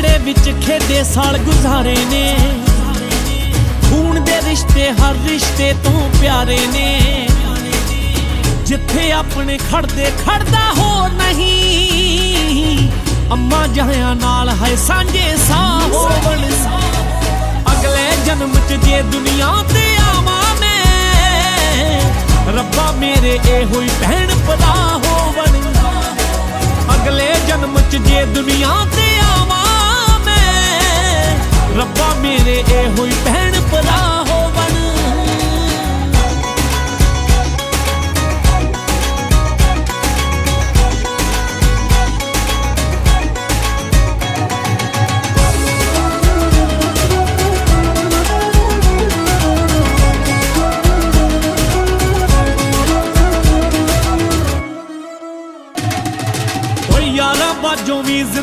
ਵਿਛੜੇ ਵਿੱਚ ਖੇਡੇ ਸਾਲ ਗੁਜ਼ਾਰੇ ਨੇ। ਖੂਨ ਦੇ ਰਿਸ਼ਤੇ, ਹਰ ਰਿਸ਼ਤੇ ਤੋਂ ਪਿਆਰੇ ਨੇ। ਜਿੱਥੇ ਆਪਣੇ ਖੜਦੇ, ਖੜਦਾ ਹੋ ਨਹੀਂ। ਅੰਮਾ ਜਹਾਂ ਨਾਲ ਹੈ ਸਾਂਝੇ ਸਾਹ ਹੋਵਣ। ਅਗਲੇ ਜਨਮ ਚ ਜੇ ਦੁਨੀਆ ਤੇ ਆਵਾਂ ਮੈਂ, ਰੱਬਾ ਮੇਰੇ ਇਹੋ ਹੀ ਭੈਣ ਭਰਾ ਹੋਵਣ। ਅਗਲੇ ਜਨਮ ਚ ਜੇ ਦੁਨੀਆ ਤੇ ਮੇਰੇ ਇਹੋ ਹੀ ਭੈਣ ਭਰਾ ਹੋਵਣ। ਯਾਰਾ ਬਾਜੋਂ ਵੀ